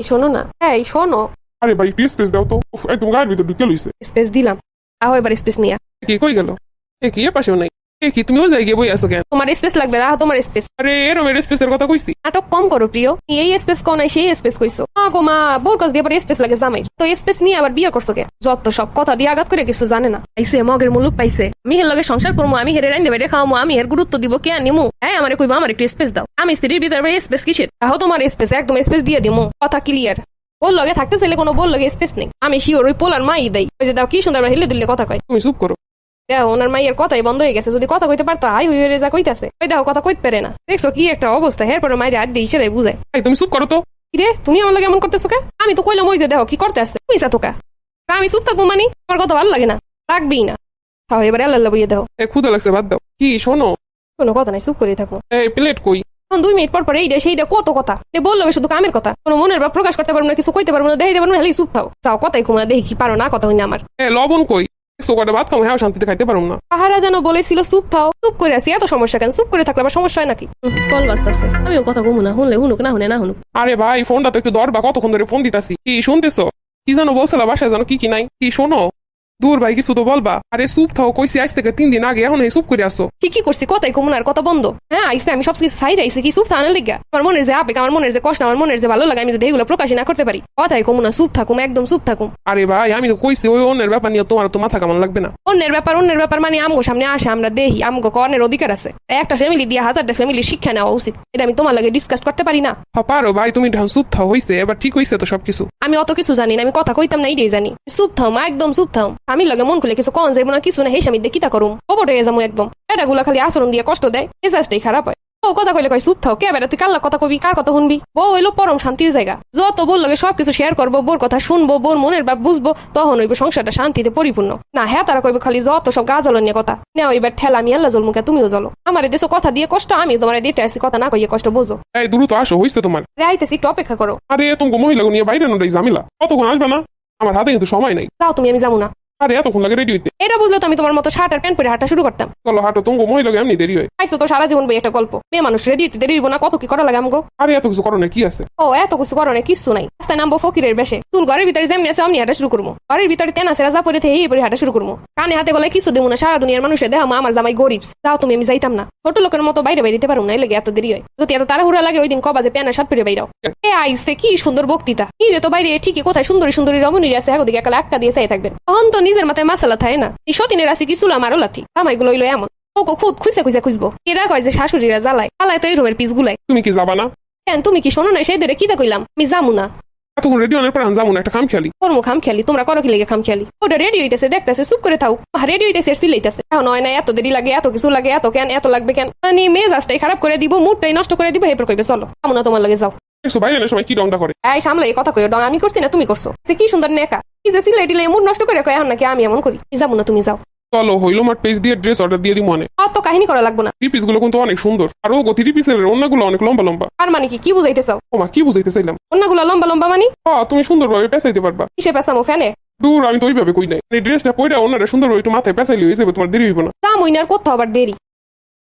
এই শোনো না। হ্যাঁ এই শোনো। আরে ভাই একটু স্পেস দাও তো। উফ, একদম গায়ের ভিতর ঢুকে লইছে। স্পেস দিলাম। আহ এবার স্পেস নিয়ে। কি কই গেল? এ কি এ পাশেও নাই। কি তুমি ওই জায়গায় বই আসো কেন? তোমার স্পেস লাগবে রাহো তোমার স্পেস আরে এরম এর স্পেসের কথা কইছি। নাটক কম করো প্রিয়। এই স্পেস কোন সেই স্পেস কইছো। মা গো মা বোর কাছ দিয়ে স্পেস লাগে জামাই। তো স্পেস নিয়ে আবার বিয়ে করছ কে যত সব কথা দিয়ে আঘাত করে কিছু জানে না। পাইছে মগের মুলুক পাইছে। আমি হের লগে সংসার করব আমি হেরে রাইন্দে বাইরে খাওয়ামো আমি হের গুরুত্ব দিব কে নিমু? হ্যাঁ আমার কইবা আমার একটু স্পেস দাও। আমি স্ত্রীর ভিতরে স্পেস কিসের? রাহো তোমার স্পেস একদম স্পেস দিয়ে দিমু। কথা ক্লিয়ার ওর লগে থাকতে চাইলে কোনো বোর লগে স্পেস নেই। আমি শিওর ওই পোলার মাই দেই। ওই যে দাও কি সুন্দর হেলে দিলে কথা কয়। তুমি চুপ করো। দেখো ওনার মাইয়ের কথাই বন্ধ হয়ে গেছে। যদি কথা কইতে পারতো হাই হইয়ে যা কইতাছে। ওই দেখো কথা কইতে পারে না। দেখছ কি একটা অবস্থা। মাইরে হাত দিয়ে ইশারায় বুঝায়। তুমি চুপ করো তো। কিরে তুমি আমার লাগে এমন করতেছো কে আমি তো কইলাম ওই যে দেখো কি করতে আসছে? তুমি তোকা? আমি চুপ থাকব মানি? আমার কথা ভালো লাগে না। রাখবেই না। তাও এবার আল্লাহ বইয়ে দেখো এ ক্ষুদা লাগছে বাদ দাও। কি শোনো? কোনো কথা নাই চুপ করে থাকো। এই প্লেট কই? এখন দুই মিনিট পর পর এইটা সেইটা কত কথা? বলল শুধু কামের কথা। কোনো মনের বা প্রকাশ করতে পারব না কিছু কইতে পারব না দেখাইতে পারব না খালি চুপ থাও। যাও কথাই ঘুমা দেখি কি পারো না কথা হইনা আমার। এ লবণ কই? একশো ভাত খাও হ্যাঁ শান্তিতে খাইতে পারুম না। তাহারা যেন বলেছিল চুপ খাও চুপ করে আছি এত সমস্যা কেন? চুপ করে থাকলে আবার সমস্যা হয় নাকি? কল বাজতেছে। আমিও কথা কমু না শুনলে হুনুক না হুনে না হুনুক আরে ভাই ফোনটা তো একটু দরবা কতক্ষণ ধরে ফোন দিতাছি? কি শুনতেছো? কি জানো বলছিলা বাসায় জানো কি কি নাই? কি শোনো? দূর ভাই কিছু তো বলবা। আরে সুপ থাও কইছি আজ থেকে তিন দিন আগে এখন এই সুপ করে আসো। কি কি করছি কথাই কমুনার কথা বন্ধ। হ্যাঁ আইসে আমি সব কিছু সাইড আইসি কি সুপ থানার লিগা আমার মনের যে আবেগ আমার মনের যে কষ্ট আমার মনের যে ভালো লাগে আমি যদি এগুলো প্রকাশই না করতে পারি কথাই কমুনা চুপ থাকুম একদম চুপ থাকুম। আরে ভাই আমি তো কইছি ওই অন্যের ব্যাপার নিয়ে তোমার তো মাথা কামান লাগবে না? অন্যের ব্যাপার অন্যের ব্যাপার মানে আমগো সামনে আসে আমরা দেখি আমগো কর্ণের অধিকার আছে। একটা ফ্যামিলি দিয়ে হাজারটা ফ্যামিলি শিক্ষা নেওয়া উচিত এটা আমি তোমার লাগে ডিসকাস করতে পারি না। পারো ভাই তুমি ঢান সুপ থাও হইছে এবার ঠিক হইছে তো সবকিছু। আমি অত কিছু জানি না আমি কথা কইতাম না এইটাই জানি। চুপ থাম একদম চুপ থাম আমি লাগে মন খুলে কিছু কন যাইব না কিছু না হেই আমি দেখি তা করুম ওপর হয়ে যাব একদম। এটা গুলা খালি আচরণ দিয়ে কষ্ট দেয় মেজাজটাই খারাপ হয়। ও কথা কইলে কয় চুপ থাও কে বেড়া তুই কার কথা কবি কার কথা শুনবি? বউ হইল পরম শান্তির জায়গা। যত বল লাগে সবকিছু শেয়ার করব বোর কথা শুনব বোর মনের ভাব বুঝব তখন হইবে সংসারটা শান্তিতে পরিপূর্ণ না হ্যাঁ তারা কইবে খালি যত সব গাজল নিয়ে কথা। নেও এবার ঠেলা আমি আল্লাহ জল মুখে তুমিও জলো আমার দেশে কথা দিয়ে কষ্ট আমি তোমার দিতে আসি কথা না কইয়ে কষ্ট বোঝো। এই দ্রুত আসো হইছে তোমার রে আইতেছি একটু অপেক্ষা করো আরে তুমি মহিলা নিয়ে বাইরে নোটাই ঝামেলা কতক্ষণ আসবে না? আমার হাতে কিন্তু সময় নাই। তাও তুমি আমি যাব না। আরে এতক্ষণ লাগে রেডি হইতে। এটা বুঝলে তো আমি তোমার মতো শার্ট আর প্যান্ট পরে হাঁটা শুরু করতাম। চলো হাঁটো তুমি মহিলাকে এমনি দেরি হয়। আইসো তো সারা জীবন বই একটা গল্প। মেয়ে মানুষ রেডি হইতে দেরি হইবো না কত কি করা লাগে আমগো? আরে এত কিছু করো না কি আছে? ও এত কিছু করো না কিছু নাই। রাস্তায় নামবো ফকিরের বেশে। তুল ঘরের ভিতরে যেমনি আছে আমি হাঁটা শুরু করব। ঘরের ভিতরে তেনা সেরা যা পরে এই পরে হাঁটা শুরু করব। কানে হাতে গলায় কিছু দেবো না সারা দুনিয়ার মানুষের দেহ আমার জামাই গরিব। যাও তুমি আমি যাইতাম না। ছোট লোকের মতো বাইরে বাইরে পারো না এই লাগে এত দেরি হয়। যদি এত তাড়াহুড়া লাগে ওই দিন কবা যে প্যানের সাত পরে বাইরাও এ আইসে কি সুন্দর বক্তৃতা। নিজে তো বাইরে ঠিকই কোথায় সুন্দরী সুন্দরী রমণীর আছে ওদিকে একালে একটা দিয়ে চাই থাকবেন। তখন তো নিজের মাথায় মাসালা থাকে না। এই সতীনের আছে কি চুলা মারো লাথি জামাইগুলো হইল এমন। ওকে খুদ খুঁজে খুঁজে খুঁজবো। এরা কয় যে শাশুড়িরা জ্বালায়? জ্বালায় তো এই রুমের পিস গুলাই। তুমি কি যাবা না? কেন? তুমি কি শোনো না? সেই ধরে কি কইলাম আমি যামু না। এতক্ষণ রেডি অনেক পর যাব না একটা খাম খেয়ালি ওর মুখ খাম খেয়ালি তোমরা করো কি লেগে খাম খেয়ালি ওটা রেডি হইতেছে দেখতেছে চুপ করে থাও। রেডি হইতেছে সিলাইতেছে এখন হয় না এত দেরি লাগে এত কিছু লাগে এত কেন এত লাগবে কেন? মানে মেজাজটাই খারাপ করে দিব মুডটাই নষ্ট করে দিব এরপর কইবে চলো। আমু না তোমার লাগে যাও। সময় কি রংটা করে? এই সামলে এই কথা কইও ডং আমি করছি না তুমি করছ। সে কি সুন্দর নেকা কি যে সিলাই টিলাই মুড নষ্ট করে কয় এখন নাকি আমি এমন করি? যাব না তুমি যাও। চলো হইল মার পেজ দিয়ে ড্রেস অর্ডার দিয়ে দিব মনে। অত কাহিনী করা লাগবে না। থ্রি পিসগুলো কিন্তু অনেক সুন্দর। আর ও থ্রি পিসের অন্যগুলো অনেক লম্বা লম্বা। আর মানে কি? কি বুঝাইতে চাও? ও মা কি বুঝাইতে চাইলাম? অন্যগুলো লম্বা লম্বা মানে? হ্যাঁ তুমি সুন্দরভাবে পেঁচাইতে পারবা। কিসে পেছামো ফ্যানে? দূর আমি তো ওইভাবে কই নাই। এই ড্রেসটা পরে অন্যরা সুন্দরভাবে একটু মাথায় পেঁচাইলে হয়ে যাবে তোমার দেরি হইব না। দাম ওইনার কোথাও আবার দেরি।